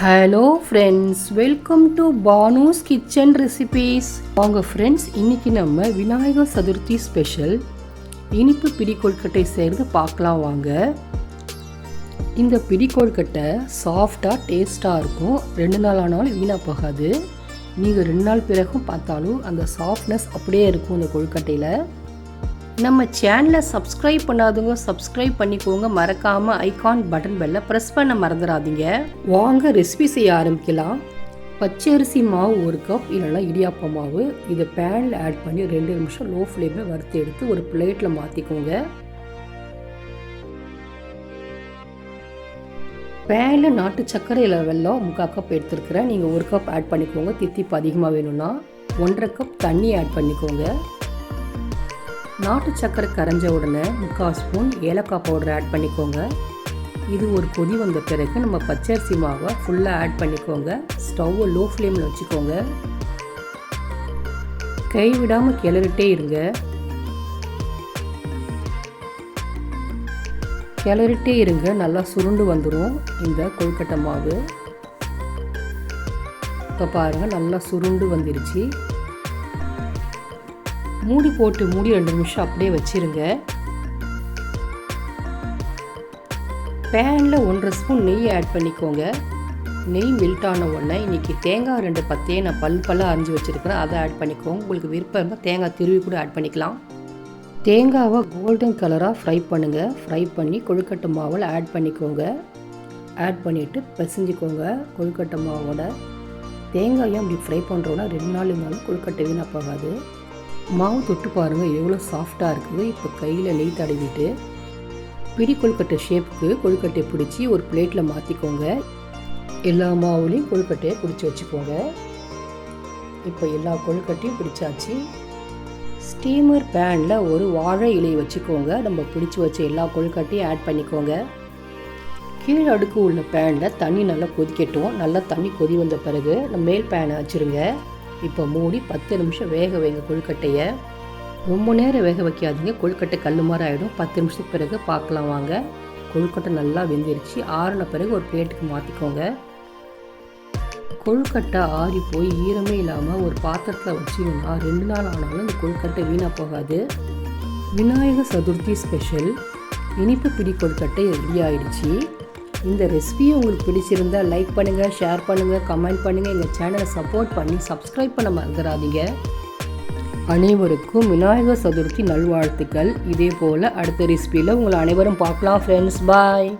Hello friends welcome to Banu's kitchen recipes வாங்க friends இன்னைக்கு நம்ம விநாயகர் சதுர்த்தி ஸ்பெஷல் இனிப்பு பிடி கொழுக்கட்டை பார்க்கலாம் வாங்க. இந்த பிடி கொழுக்கட்டை சாஃப்டாக டேஸ்ட்டாக இருக்கும். ரெண்டு நாள் ஆனாலும் வீணாக போகாது. நீங்கள் ரெண்டு நாள் பிறகும் பார்த்தாலும் அந்த சாஃப்ட்னஸ் அப்படியே இருக்கும் இந்த கொழுக்கட்டையில். நம்ம சேனலை சப்ஸ்கிரைப் பண்ணாதவங்க சப்ஸ்கிரைப் பண்ணிக்கோங்க. மறக்காமல் ஐகான் பட்டன் பெல்லை ப்ரெஸ் பண்ண மறந்துடாதீங்க. வாங்க ரெசிபி செய்ய ஆரம்பிக்கலாம். பச்சரிசி மாவு ஒரு கப் இல்லைன்னா இடியாப்ப மாவு. இதை பேனில் ஆட் பண்ணி ரெண்டு நிமிஷம் லோ ஃப்ளேமில் வறுத்து எடுத்து ஒரு பிளேட்டில் மாற்றிக்கோங்க பேனில் நாட்டு சர்க்கரை இல்லை வெல்லம் முக்கால் கப் எடுத்துருக்கிறேன். நீங்கள் ஒரு கப் ஆட் பண்ணிக்கோங்க. தித்திப்பு அதிகமாக வேணும்னா. ஒன்றரை கப் தண்ணி ஆட் பண்ணிக்கோங்க. நாட்டு சர்க்கரை கரைஞ்ச உடனே முக்கால் ஸ்பூன் ஏலக்காய் பவுடர் ஆட் பண்ணிக்கோங்க. இது ஒரு கொதி வந்த பிறகு நம்ம பச்சரிசி மாவை ஃபுல்லாக ஆட் பண்ணிக்கோங்க. ஸ்டவ்வை லோ ஃப்ளேமில் வச்சுக்கோங்க கைவிடாமல் கிளறிட்டே இருங்க. கிளறிட்டே இருங்க நல்லா சுருண்டு வந்துடும் இந்த கொழுக்கட்டை மாவு. இப்போ பாருங்கள் நல்லா சுருண்டு வந்துருச்சு. மூடி போட்டு மூடி ரெண்டு நிமிஷம் அப்படியே வச்சுருங்க. பேனில் ஒன்றரை ஸ்பூன் நெய் ஆட் பண்ணிக்கோங்க. நெய் மெல்ட் ஆன உடனே இன்றைக்கி தேங்காய் ரெண்டு பத்தையே நான் பல் பல்லாக அரிஞ்சு வச்சுருக்கிறேன். அதை ஆட் பண்ணிக்கோங்க. உங்களுக்கு விருப்பம் தேங்காய் திருவி கூட ஆட் பண்ணிக்கலாம். தேங்காவை கோல்டன் கலராக ஃப்ரை பண்ணுங்கள் ஃப்ரை பண்ணி கொழுக்கட்டை மாவில் ஆட் பண்ணிக்கோங்க. ஆட் பண்ணிவிட்டு பிசைஞ்சிக்கோங்க கொழுக்கட்டை மாவோட. தேங்காயும் அப்படி ஃப்ரை பண்ணுறோன்னா ரெண்டு நாள் இருந்தாலும் கொழுக்கட்டை வீணாக போகாது. மாவு தொட்டு பாருங்கள் எவ்வளோ சாஃப்டாக இருக்குது. இப்போ கையில் நெய் தடவிட்டு பிடி கொழுக்கட்டை ஷேப்புக்கு கொழுக்கட்டையை பிடிச்சி ஒரு பிளேட்டில் மாற்றிக்கோங்க எல்லா மாவுலேயும் கொழுக்கட்டையை பிடிச்சி வச்சுக்கோங்க. இப்போ எல்லா கொழுக்கட்டையும் பிடிச்சாச்சு. ஸ்டீமர் பேனில் ஒரு வாழை இலையை வச்சுக்கோங்க. நம்ம பிடிச்சி வச்ச எல்லா கொழுக்கட்டையும் ஆட் பண்ணிக்கோங்க. கீழே அடுக்கு உள்ள பேனில் தண்ணி நல்லா கொதிக்கட்டும். நல்லா தண்ணி கொதி வந்த பிறகு நம்ம மேல் பேனை வச்சுருங்க. இப்போ மூடி பத்து நிமிஷம் வேக வைங்க கொழுக்கட்டையை. ரொம்ப நேரம் வேக வைக்காதீங்க. கொழுக்கட்டை கல் மாதிரி ஆகிடும் பத்து நிமிஷத்துக்கு பிறகு பார்க்கலாம் வாங்க. கொழுக்கட்டை நல்லா வெந்துருச்சு. ஆறின பிறகு ஒரு பிளேட்டுக்கு மாற்றிக்கோங்க கொழுக்கட்டை ஆறி போய் ஈரமே இல்லாமல் ஒரு பாத்திரத்தில் வச்சிங்கன்னா ரெண்டு நாள் ஆனாலும் இந்த கொழுக்கட்டை வீணாக போகாது. விநாயகர் சதுர்த்தி ஸ்பெஷல். இனிப்பு பிடி கொழுக்கட்டை ரெடி ஆயிடுச்சு. இந்த ரெசிபியை உங்களுக்கு பிடிச்சிருந்தா லைக் பண்ணுங்கள் ஷேர் பண்ணுங்கள் கமெண்ட் பண்ணுங்கள் எங்கள் சேனலை சப்போர்ட் பண்ணி சப்ஸ்கிரைப் பண்ண மறந்துடாதீங்க. அனைவருக்கும் விநாயகர் சதுர்த்தி நல்வாழ்த்துக்கள். இதே போல் அடுத்த ரெசிபியில் உங்களை அனைவரும் பார்க்கலாம் ஃப்ரெண்ட்ஸ் பாய்